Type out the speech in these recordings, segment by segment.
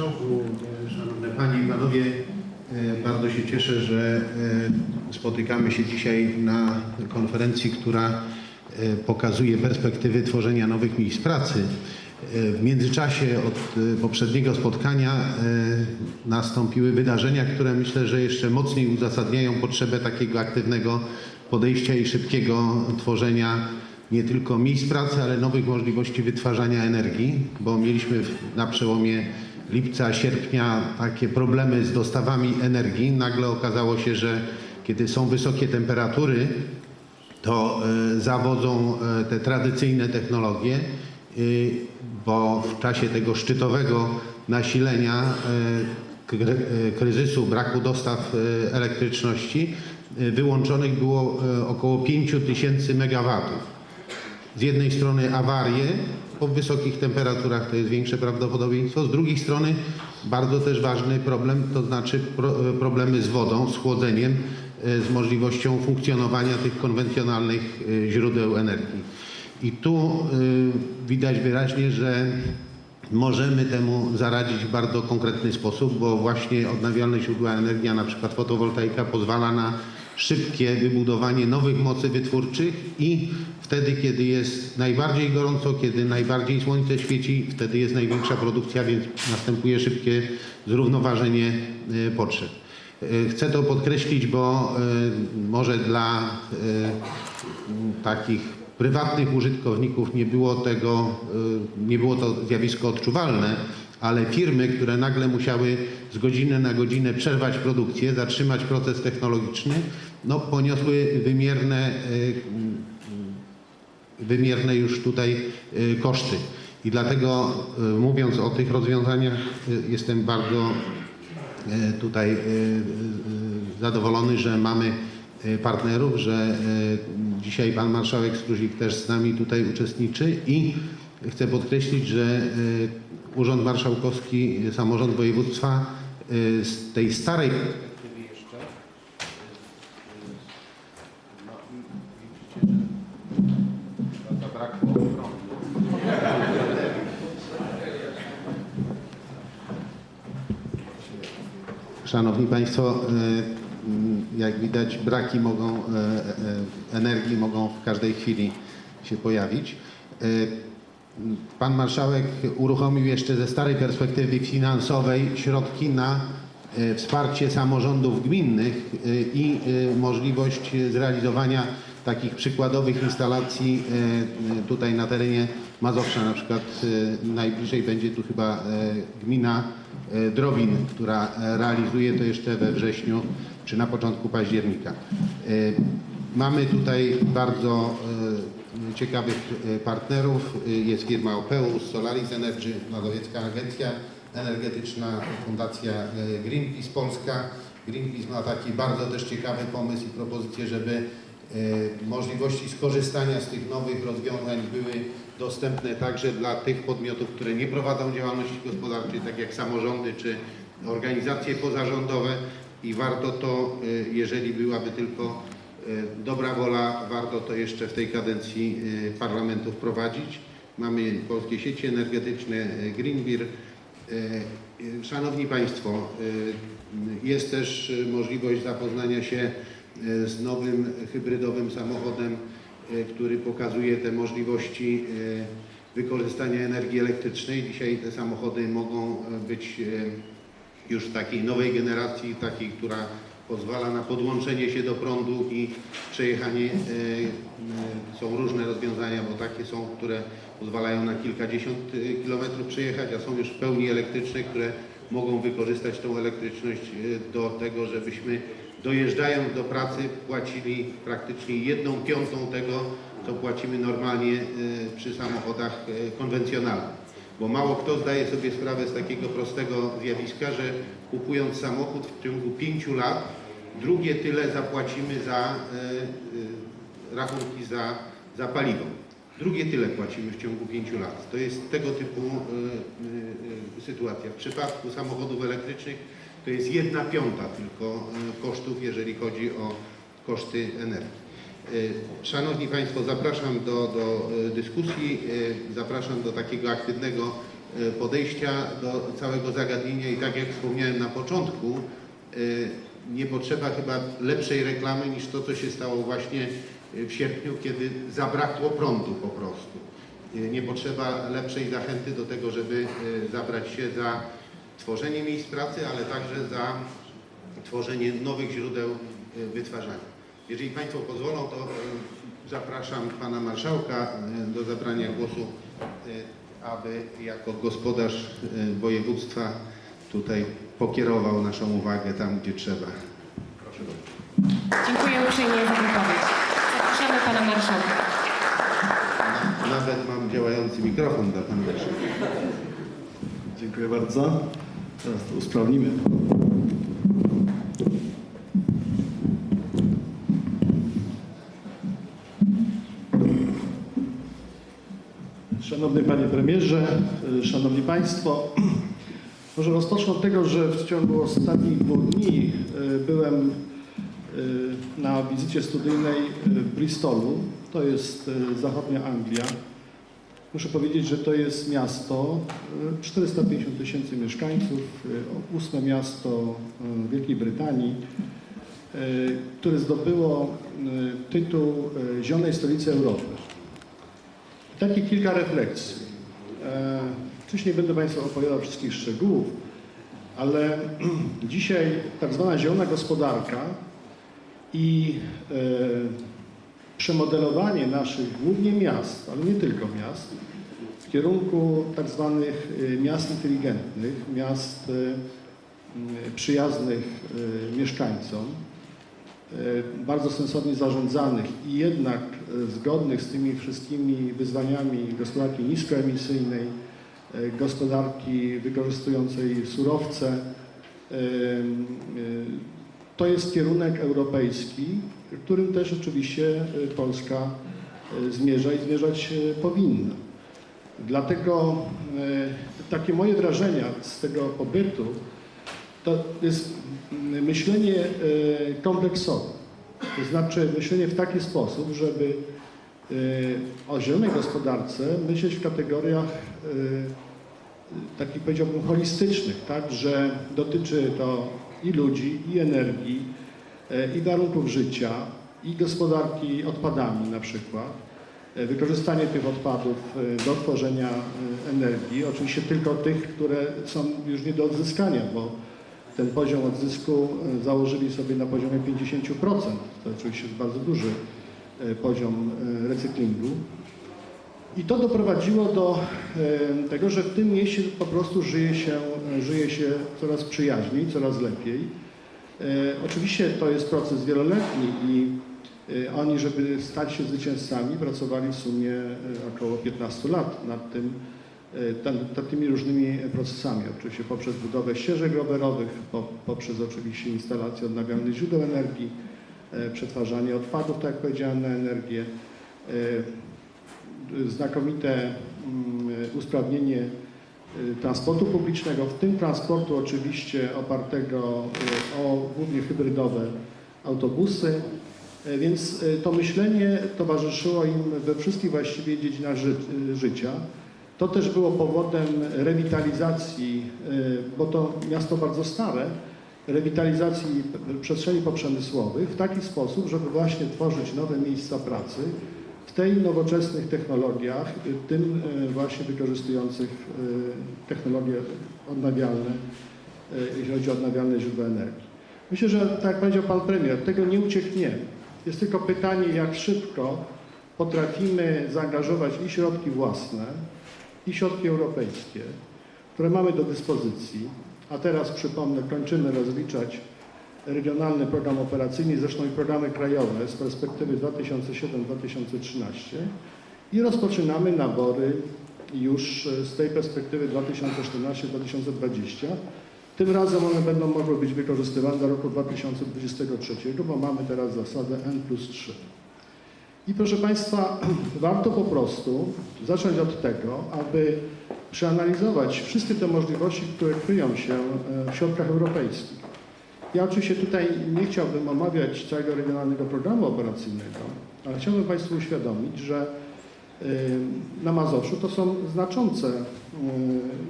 Marszałku, Szanowne Panie i Panowie, e, bardzo się cieszę, że e, spotykamy się dzisiaj na konferencji, która e, pokazuje perspektywy tworzenia nowych miejsc pracy. W międzyczasie od poprzedniego spotkania nastąpiły wydarzenia, które myślę, że jeszcze mocniej uzasadniają potrzebę takiego aktywnego podejścia i szybkiego tworzenia nie tylko miejsc pracy, ale nowych możliwości wytwarzania energii, bo mieliśmy na przełomie lipca, sierpnia takie problemy z dostawami energii. Nagle okazało się, że kiedy są wysokie temperatury, to e, zawodzą e, te tradycyjne technologie, y, bo w czasie tego szczytowego nasilenia e, kry- e, kryzysu braku dostaw e, elektryczności e, wyłączonych było e, około 5 tysięcy megawatów z jednej strony awarie po wysokich temperaturach to jest większe prawdopodobieństwo, z drugiej strony bardzo też ważny problem, to znaczy pro, problemy z wodą, z chłodzeniem, e, z możliwością funkcjonowania tych konwencjonalnych e, źródeł energii. I tu e, widać wyraźnie, że możemy temu zaradzić w bardzo konkretny sposób, bo właśnie odnawialne źródła energii, na przykład fotowoltaika pozwala na szybkie wybudowanie nowych mocy wytwórczych i wtedy, kiedy jest najbardziej gorąco, kiedy najbardziej słońce świeci, wtedy jest największa produkcja, więc następuje szybkie zrównoważenie e, potrzeb. E, Chcę to podkreślić, bo e, może dla takich prywatnych użytkowników nie było tego, nie było to zjawisko odczuwalne, ale firmy, które nagle musiały z godziny na godzinę przerwać produkcję, zatrzymać proces technologiczny, no poniosły wymierne, y, wymierne już tutaj y, koszty. I dlatego y, mówiąc o tych rozwiązaniach jestem bardzo e, tutaj e, e, zadowolony, że mamy e, partnerów, że e, dzisiaj pan marszałek Struzik też z nami tutaj uczestniczy i chcę podkreślić, że e, Urząd Marszałkowski, Samorząd Województwa e, z tej starej no. Szanowni Państwo, e, jak widać braki mogą, e, e, energii mogą w każdej chwili się pojawić. Pan Marszałek uruchomił jeszcze ze starej perspektywy finansowej środki na e, wsparcie samorządów gminnych e, i e, możliwość zrealizowania takich przykładowych instalacji tutaj na terenie Mazowsza. Na przykład najbliżej będzie tu chyba gmina Drobin, która realizuje to jeszcze we wrześniu czy na początku października. Mamy tutaj bardzo ciekawych e, partnerów. E, Jest firma Opeus, Solaris Energy, Mazowiecka Agencja Energetyczna, Fundacja e, Greenpeace Polska. Greenpeace ma taki bardzo też ciekawy pomysł i propozycję, żeby możliwości skorzystania z tych nowych rozwiązań były dostępne także dla tych podmiotów, które nie prowadzą działalności gospodarczej, tak jak samorządy czy organizacje pozarządowe i warto to, jeżeli byłaby tylko dobra wola, warto to jeszcze w tej kadencji e, parlamentu wprowadzić. Mamy polskie sieci energetyczne, e, Greenbeer. E, e, Szanowni Państwo, e, jest też e, możliwość zapoznania się e, z nowym hybrydowym samochodem, e, który pokazuje te możliwości e, wykorzystania energii elektrycznej. Dzisiaj te samochody mogą e, być e, już takiej nowej generacji, takiej, która pozwala na podłączenie się do prądu i przejechanie. e, e, Są różne rozwiązania, bo takie są, które pozwalają na kilkadziesiąt e, kilometrów przejechać, a są już w pełni elektryczne, które mogą wykorzystać tą elektryczność do tego, żebyśmy dojeżdżając do pracy płacili praktycznie jedną piątą tego, co płacimy normalnie przy samochodach konwencjonalnych bo mało kto zdaje sobie sprawę z takiego prostego zjawiska, że kupując samochód w ciągu pięciu lat, drugie tyle zapłacimy za e, e, rachunki za, za paliwo. Drugie tyle płacimy w ciągu pięciu lat. To jest tego typu e, sytuacja. W przypadku samochodów elektrycznych to jest jedna piąta tylko kosztów, jeżeli chodzi o koszty energii. Szanowni Państwo, zapraszam do, do dyskusji, zapraszam do takiego aktywnego podejścia do całego zagadnienia i tak jak wspomniałem na początku, nie potrzeba chyba lepszej reklamy niż to, co się stało właśnie w sierpniu, kiedy zabrakło prądu po prostu. E, Nie potrzeba lepszej zachęty do tego, żeby e, zabrać się za tworzenie miejsc pracy, ale także za tworzenie nowych źródeł e, wytwarzania. Jeżeli Państwo pozwolą, to zapraszam Pana Marszałka do zabrania głosu, aby jako gospodarz województwa tutaj pokierował naszą uwagę tam, gdzie trzeba. Proszę bardzo. Dziękuję uprzejmie za wypowiedź. Zapraszamy pana marszałka. Nawet mam działający mikrofon dla Pana Marszałka. Dziękuję bardzo. Teraz to usprawnimy. Szanowny Panie Premierze, Szanowni Państwo, może rozpocznę od tego, że w ciągu ostatnich dwóch dni y, byłem y, na wizycie studyjnej y, w Bristolu, to jest zachodnia Anglia. Muszę powiedzieć, że to jest miasto, y, 450 tysięcy mieszkańców, ósme miasto Wielkiej Brytanii, które zdobyło tytuł Zielonej Stolicy Europy. Takie kilka refleksji. E, Oczywiście nie będę Państwu opowiadał wszystkich szczegółów, ale dzisiaj tak zwana zielona gospodarka i e, przemodelowanie naszych głównie miast, ale nie tylko miast, w kierunku tak zwanych y, miast inteligentnych, miast y, przyjaznych y, mieszkańcom, y, bardzo sensownie zarządzanych i jednak y, zgodnych z tymi wszystkimi wyzwaniami gospodarki niskoemisyjnej, gospodarki wykorzystującej surowce. y, y, To jest kierunek europejski, którym też oczywiście Polska zmierza i zmierzać powinna. Dlatego takie moje wrażenia z tego pobytu to jest myślenie kompleksowe. To znaczy myślenie w taki sposób, żeby o zielonej gospodarce myśleć w kategoriach y, takich powiedziałbym holistycznych, tak, że dotyczy to i ludzi, i energii, y, i warunków życia, i gospodarki odpadami na przykład. Y, Wykorzystanie tych odpadów y, do tworzenia y, energii, oczywiście tylko tych, które są już nie do odzyskania, bo ten poziom odzysku y, założyli sobie na poziomie 50%. To oczywiście jest bardzo duży y, poziom y, recyklingu. I to doprowadziło do y, tego, że w tym mieście po prostu żyje się, żyje się coraz przyjaźniej, coraz lepiej. Oczywiście to jest proces wieloletni i oni, żeby stać się zwycięzcami, pracowali w sumie około 15 lat nad tym, nad tymi różnymi procesami. Oczywiście poprzez budowę ścieżek rowerowych, po, poprzez oczywiście instalację odnawialnych źródeł energii, przetwarzanie odpadów, tak jak powiedziałem, na energię, y, znakomite mm, usprawnienie y, transportu publicznego, w tym transportu oczywiście opartego o głównie hybrydowe autobusy, więc to myślenie towarzyszyło im we wszystkich właściwie dziedzinach ży życia. To też było powodem rewitalizacji, bo to miasto bardzo stare, rewitalizacji przestrzeni poprzemysłowych w taki sposób, żeby właśnie tworzyć nowe miejsca pracy w tej nowoczesnych technologiach, tym y, właśnie wykorzystujących y, technologie odnawialne, y, jeśli chodzi o odnawialne źródła energii. Myślę, że tak jak powiedział Pan Premier, tego nie uciekniemy. Jest tylko pytanie, jak szybko potrafimy zaangażować i środki własne, i środki europejskie, które mamy do dyspozycji, a teraz przypomnę, kończymy rozliczać regionalny program operacyjny, zresztą i programy krajowe z perspektywy 2007-2013 i rozpoczynamy nabory już z tej perspektywy 2014-2020. Tym razem one będą mogły być wykorzystywane do roku 2023, bo mamy teraz zasadę N plus 3. I proszę Państwa, warto po prostu zacząć od tego, aby przeanalizować wszystkie te możliwości, które kryją się e, w środkach europejskich. Ja oczywiście tutaj nie chciałbym omawiać całego regionalnego programu operacyjnego, ale chciałbym Państwu uświadomić, że na Mazowszu. To są znaczące y,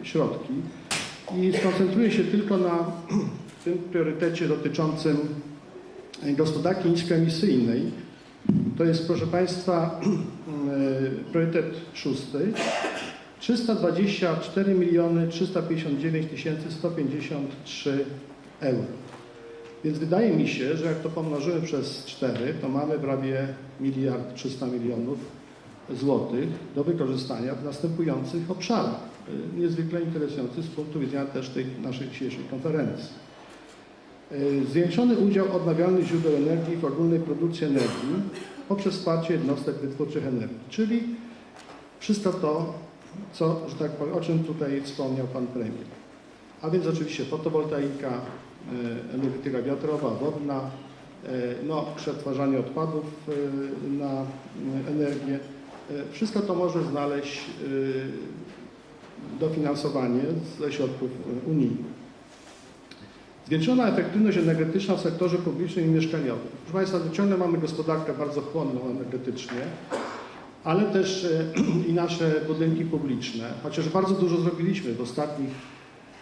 środki i skoncentruję się tylko na tym priorytecie dotyczącym gospodarki niskoemisyjnej. To jest, proszę Państwa, priorytet szósty. 324 miliony 359 tysięcy 153 euro. Więc wydaje mi się, że jak to pomnożymy przez 4, to mamy prawie miliard 300 milionów złotych do wykorzystania w następujących obszarach, niezwykle interesujących z punktu widzenia też tej naszej dzisiejszej konferencji. Zwiększony udział odnawialnych źródeł energii w ogólnej produkcji energii poprzez wsparcie jednostek wytwórczych energii, czyli wszystko to, co, że tak powiem, o czym tutaj wspomniał Pan Premier. A więc oczywiście fotowoltaika, y, energetyka wiatrowa, wodna, y, no, przetwarzanie odpadów y, na energię. Wszystko to może znaleźć dofinansowanie ze środków unijnych. Zwiększona efektywność energetyczna w sektorze publicznym i mieszkaniowym. Proszę Państwa, ciągle mamy gospodarkę bardzo chłonną energetycznie, ale też e, i nasze budynki publiczne. Chociaż bardzo dużo zrobiliśmy w ostatnich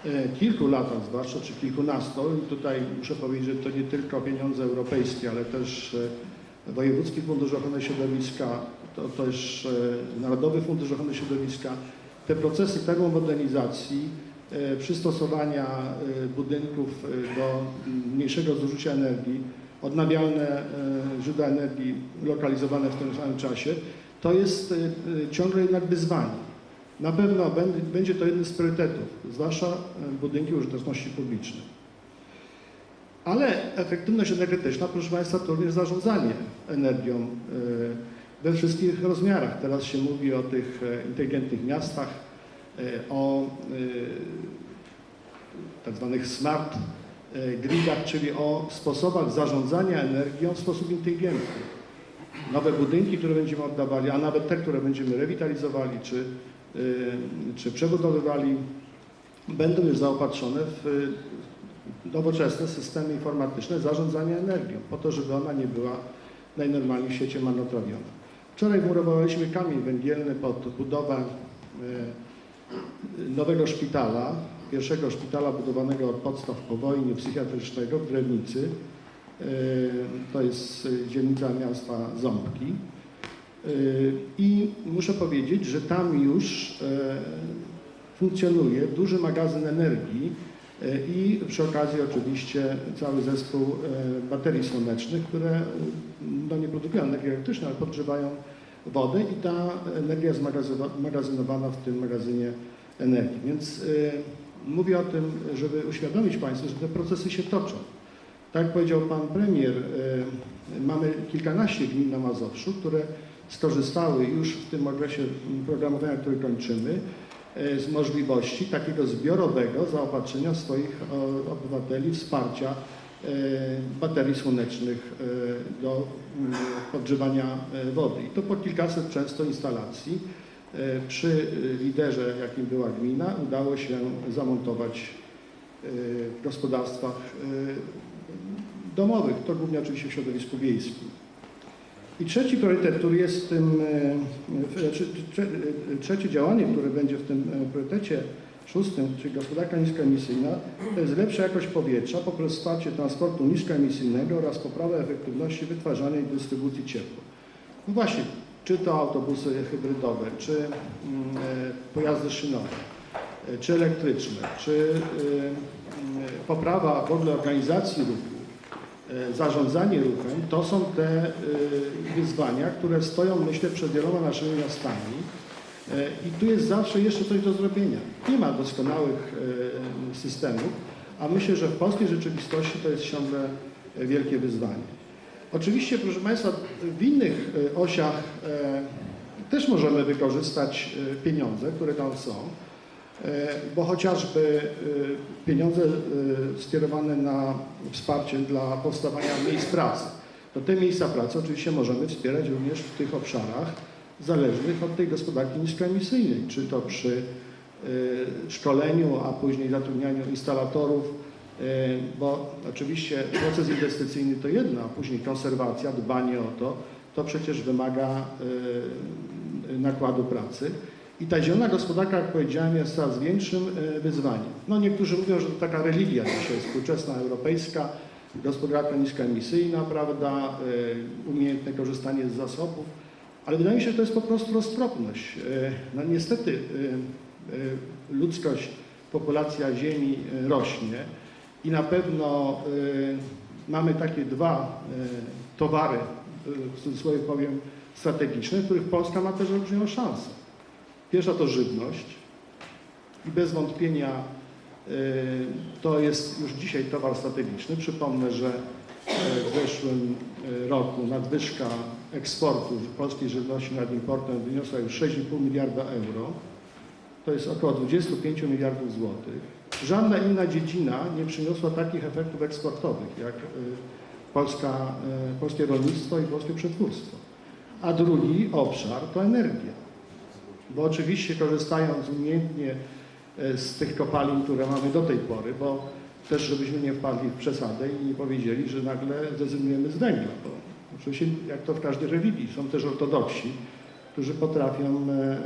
e, kilku latach, zwłaszcza czy kilkunastu. I tutaj muszę powiedzieć, że to nie tylko pieniądze europejskie, ale też e, Wojewódzki Fundusz Ochrony Środowiska, to też Narodowy Fundusz Ochrony Środowiska. Te procesy termomodernizacji, przystosowania budynków do mniejszego zużycia energii, odnawialne źródła energii lokalizowane w tym samym czasie, to jest y, y, ciągle jednak wyzwanie. Na pewno będzie, to jeden z priorytetów, zwłaszcza y, budynki użyteczności publicznej. Ale efektywność energetyczna, proszę Państwa, to również zarządzanie energią we wszystkich rozmiarach. Teraz się mówi o tych e, inteligentnych miastach, e, o tak zwanych smart e, gridach, czyli o sposobach zarządzania energią w sposób inteligentny nowe budynki, które będziemy oddawali, a nawet te, które będziemy rewitalizowali czy, y, czy przebudowywali, będą już zaopatrzone w nowoczesne systemy informatyczne zarządzania energią, po to, żeby ona nie była najnormalniej w świecie marnotrawiona. Wczoraj murowaliśmy kamień węgielny pod budowę y, nowego szpitala, pierwszego szpitala budowanego od podstaw po wojnie psychiatrycznego w Drewnicy. E, To jest e, dzielnica miasta Ząbki. E, I muszę powiedzieć, że tam już funkcjonuje duży magazyn energii i przy okazji oczywiście cały zespół baterii słonecznych, które no, nie produkują energii elektrycznej, ale podgrzewają wodę i ta energia jest magazynowana w tym magazynie energii. Więc mówię o tym, żeby uświadomić Państwu, że te procesy się toczą. Tak jak powiedział Pan Premier, e, mamy kilkanaście gmin na Mazowszu, które skorzystały już w tym okresie programowania, który kończymy, e, z możliwości takiego zbiorowego zaopatrzenia swoich obywateli, wsparcia e, baterii słonecznych do podgrzewania wody. I to po kilkaset często instalacji przy liderze, jakim była gmina, udało się zamontować w gospodarstwach domowych, to głównie oczywiście w środowisku wiejskim. I trzeci priorytet, który jest w tym, e, czy- e, trzecie działanie, które będzie w tym e, priorytecie szóstym, czyli gospodarka niskoemisyjna, to jest lepsza jakość powietrza poprzez wsparcie transportu niskoemisyjnego oraz poprawę efektywności wytwarzania i dystrybucji ciepła. No właśnie, czy to autobusy hybrydowe, czy mm, e, pojazdy szynowe, e, czy elektryczne, czy e, poprawa w ogóle organizacji ruchu, e, zarządzanie ruchem, to są te e, wyzwania, które stoją, myślę, przed wieloma naszymi miastami. E, I tu jest zawsze jeszcze coś do zrobienia. Nie ma doskonałych e, systemów, a myślę, że w polskiej rzeczywistości to jest ciągle e, wielkie wyzwanie. Oczywiście, proszę Państwa, w innych e, osiach e, też możemy wykorzystać e, pieniądze, które tam są, e, bo chociażby e, pieniądze e, skierowane na wsparcie dla powstawania miejsc pracy, to te miejsca pracy oczywiście możemy wspierać również w tych obszarach zależnych od tej gospodarki niskoemisyjnej, czy to przy e, szkoleniu, a później zatrudnianiu instalatorów, e, bo oczywiście proces inwestycyjny to jedno, a później konserwacja, dbanie o to, to przecież wymaga nakładu pracy. I ta zielona gospodarka, jak powiedziałem, jest coraz większym y, wyzwaniem. No niektórzy mówią, że to taka religia dzisiaj współczesna, europejska, gospodarka niskoemisyjna, prawda, y, umiejętne korzystanie z zasobów, ale wydaje mi się, że to jest po prostu roztropność. Y, No niestety ludzkość, populacja Ziemi rośnie i na pewno mamy takie dwa towary, w cudzysłowie powiem, strategiczne, w których Polska ma też olbrzymią szansę. Pierwsza to żywność i bez wątpienia y, to jest już dzisiaj towar strategiczny. Przypomnę, że y, w zeszłym y, roku nadwyżka eksportu polskiej żywności nad importem wyniosła już 6,5 miliarda euro. To jest około 25 miliardów złotych. Żadna inna dziedzina nie przyniosła takich efektów eksportowych jak polska, polskie rolnictwo i polskie przetwórstwo. A drugi obszar to energia. Bo oczywiście korzystając umiejętnie e, z tych kopalin, które mamy do tej pory, bo też żebyśmy nie wpadli w przesadę i nie powiedzieli, że nagle zrezygnujemy z węgla. Bo oczywiście jak to w każdej religii, są też ortodoksi, którzy potrafią e, e,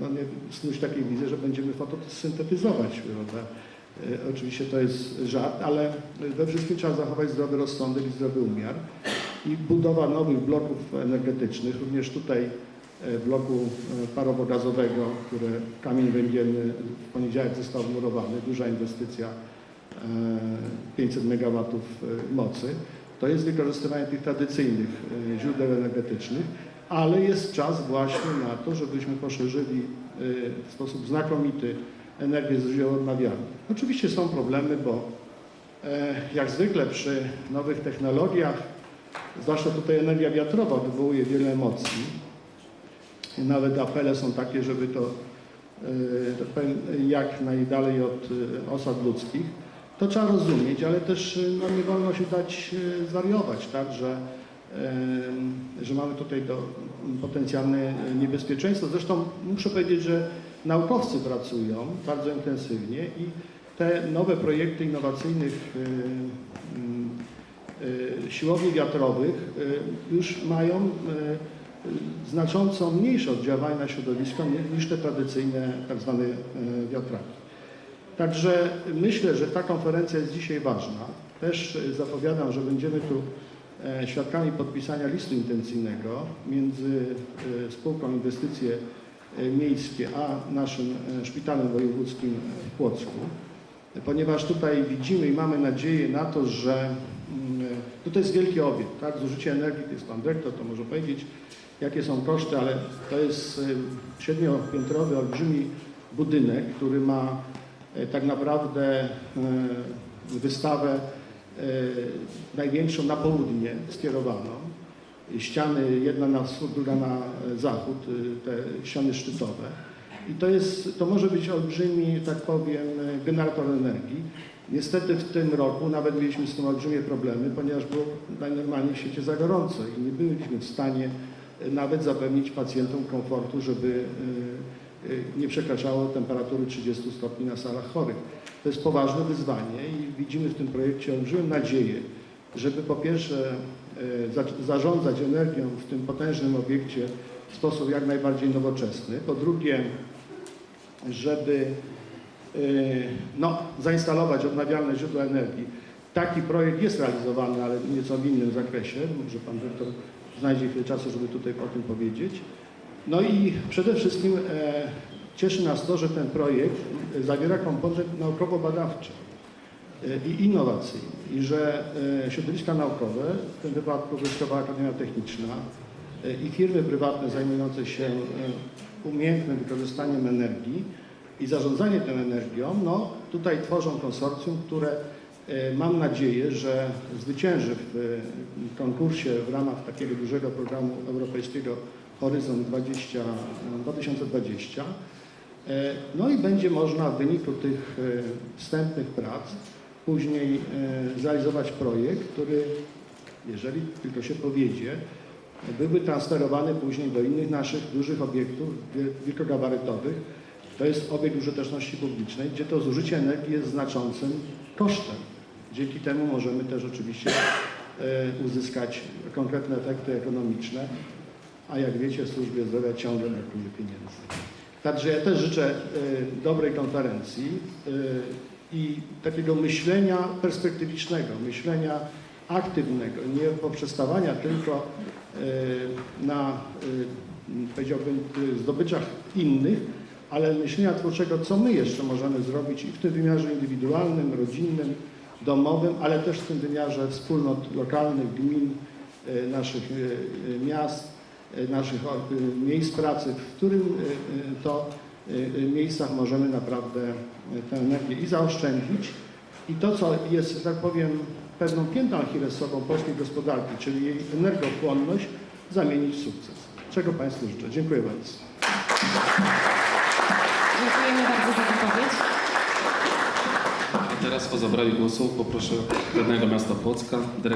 no nie, snuć takie wizje, że będziemy fotosyntetyzować. Prawda? Oczywiście to jest żart, ale we wszystkim trzeba zachować zdrowy rozsądek i zdrowy umiar. I budowa nowych bloków energetycznych, również tutaj bloku e, parowodazowego, które kamień węgielny w poniedziałek został wmurowany, duża inwestycja, e, 500 MW mocy. To jest wykorzystywanie tych tradycyjnych e, źródeł energetycznych, ale jest czas właśnie na to, żebyśmy poszerzyli e, w sposób znakomity energię z źródeł odnawialnych. Oczywiście są problemy, bo e, jak zwykle przy nowych technologiach, zwłaszcza tutaj energia wiatrowa wywołuje wiele emocji. Nawet apele są takie, żeby to, e, jak najdalej od e, osad ludzkich. To trzeba rozumieć, ale też e, no, nie wolno się dać zwariować, tak, że, że mamy tutaj do, potencjalne niebezpieczeństwo. Zresztą muszę powiedzieć, że naukowcy pracują bardzo intensywnie i te nowe projekty innowacyjnych siłowni wiatrowych już mają znacząco mniejsze oddziaływanie na środowisko ni- niż te tradycyjne tak zwane e, wiatraki. Także myślę, że ta konferencja jest dzisiaj ważna. Też e, zapowiadam, że będziemy tu e, świadkami podpisania listu intencyjnego między spółką Inwestycje Miejskie a naszym szpitalem wojewódzkim w Płocku, ponieważ tutaj widzimy i mamy nadzieję na to, że mm, no to jest wielki obiekt, tak? Zużycie energii, to jest pan dyrektor, to może powiedzieć, jakie są koszty, ale to jest siedmiopiętrowy, olbrzymi budynek, który ma e, tak naprawdę e, wystawę największą na południe skierowaną. Ściany, jedna na wschód, druga na zachód, te ściany szczytowe. I to, jest, to może być olbrzymi, tak powiem, generator energii. Niestety w tym roku nawet mieliśmy z tym olbrzymie problemy, ponieważ było najnormalniej w świecie za gorąco i nie byliśmy w stanie nawet zapewnić pacjentom komfortu, żeby e, e, nie przekraczało temperatury 30 stopni na salach chorych. To jest poważne wyzwanie i widzimy w tym projekcie olbrzymią nadzieję, żeby po pierwsze za- zarządzać energią w tym potężnym obiekcie w sposób jak najbardziej nowoczesny, po drugie, żeby no, zainstalować odnawialne źródła energii. Taki projekt jest realizowany, ale nieco w innym zakresie. Może pan dyrektor znajdzie chwilę czasu, żeby tutaj o tym powiedzieć. No i przede wszystkim e, cieszy nas to, że ten projekt zawiera komponent naukowo-badawczy e, i innowacyjny i że e, środowiska naukowe, w tym wypadku Wojskowa Akademia Techniczna e, i firmy prywatne zajmujące się umiejętnym wykorzystaniem energii i zarządzaniem tą energią, no tutaj tworzą konsorcjum, które mam nadzieję, że zwycięży w e, konkursie w ramach takiego dużego programu europejskiego Horyzont 20, e, 2020. E, No i będzie można w wyniku tych e, wstępnych prac później e, zrealizować projekt, który, jeżeli tylko się powiedzie, byłby transferowany później do innych naszych dużych obiektów wiel- wielkogabarytowych. To jest obiekt użyteczności publicznej, gdzie to zużycie energii jest znaczącym kosztem. Dzięki temu możemy też oczywiście e, uzyskać konkretne efekty ekonomiczne. a jak wiecie w służbie zdrowia ciągle brakuje pieniędzy. Także ja też życzę e, dobrej konferencji e, i takiego myślenia perspektywicznego, myślenia aktywnego, nie poprzestawania tylko na, powiedziałbym, zdobyczach innych, ale myślenia twórczego, co my jeszcze możemy zrobić i w tym wymiarze indywidualnym, rodzinnym, domowym, ale też w tym wymiarze wspólnot lokalnych, gmin, e, naszych e, e, miast, naszych miejsc pracy, w którym to miejscach możemy naprawdę tę energię i zaoszczędzić i to, co jest, że tak powiem, pewną piętą achillesową polskiej gospodarki, czyli jej energochłonność, zamienić w sukces. Czego Państwu życzę. Dziękuję bardzo. Dziękujemy bardzo za wypowiedź. Teraz o zabranie głosu poproszę radnego miasta Płocka, dyrektora